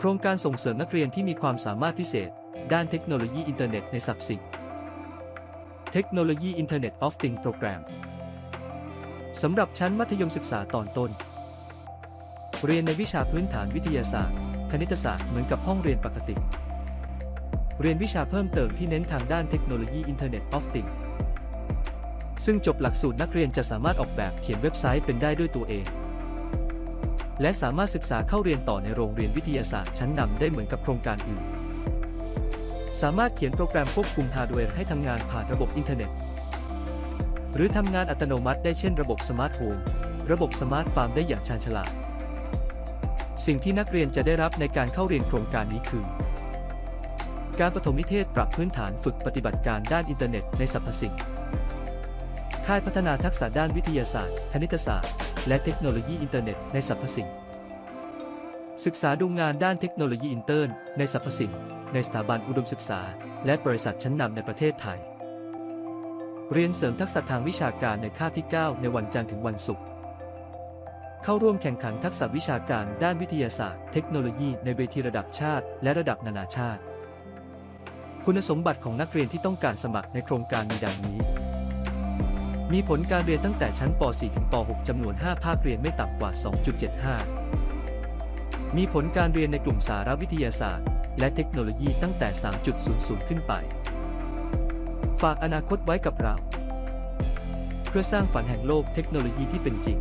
โครงการส่งเสริมนักเรียนที่มีความสามารถพิเศษ ด้านเทคโนโลยีอินเทอร์เน็ตในศัพท์สิ่งเทคโนโลยี Internet of Things Program สำหรับชั้นมัธยมศึกษาตอนต้น เรียนในวิชาพื้นฐานวิทยาศาสตร์ คณิตศาสตร์เหมือนกับห้องเรียนปกติ เรียนวิชาเพิ่มเติมที่เน้นทางด้านเทคโนโลยี Internet of Things ซึ่งจบหลักสูตรนักเรียนจะสามารถออกแบบเขียนเว็บไซต์เป็นได้ด้วยตัวเอง และสามารถศึกษาเข้าเรียนต่อในโรงเรียนวิทยาศาสตร์ชั้นนำได้เหมือนกับโครงการอื่น สามารถเขียนโปรแกรมควบคุมฮาร์ดแวร์ให้ทำงานผ่านระบบอินเทอร์เน็ต หรือทำงานอัตโนมัติได้เช่นระบบสมาร์ทโฮมระบบสมาร์ทฟาร์มได้อย่างชาญฉลาด สิ่งที่นักเรียนจะได้รับในการเข้าเรียนโครงการนี้คือ การปฐมนิเทศปรับพื้นฐานฝึกปฏิบัติการด้านอินเทอร์เน็ตในสรรพสิ่ง ค่ายพัฒนาทักษะด้านวิทยาศาสตร์ คณิตศาสตร์ และเทคโนโลยีอินเทอร์เน็ตในสรรพสิ่ง ศึกษาดูงานด้านเทคโนโลยีอินเตอร์ในสรรพสิ่ง ในสถาบันอุดมศึกษา และบริษัทชั้นนำในประเทศไทย เรียนเสริมทักษะทางวิชาการในคาบที่ 9 ในวันจันทร์ถึงวันศุกร์ เข้าร่วมแข่งขันทักษะวิชาการด้านวิทยาศาสตร์ เทคโนโลยีในเวทีระดับชาติ และระดับนานาชาติ คุณสมบัติของนักเรียนที่ต้องการสมัครในโครงการมีดังนี้ มีผลการเรียนตั้งแต่ชั้นป .4 ถึงป .6 จำนวน 5 ภาคเรียนไม่ต่ำกว่า 2.75 มีผลการเรียนในกลุ่มสารวิทยาศาสตร์ และเทคโนโลยีตั้งแต่ 3.00 ขึ้นไป ฝากอนาคตไว้กับเรา เพื่อสร้างฝันแห่งโลกเทคโนโลยีที่เป็นจริง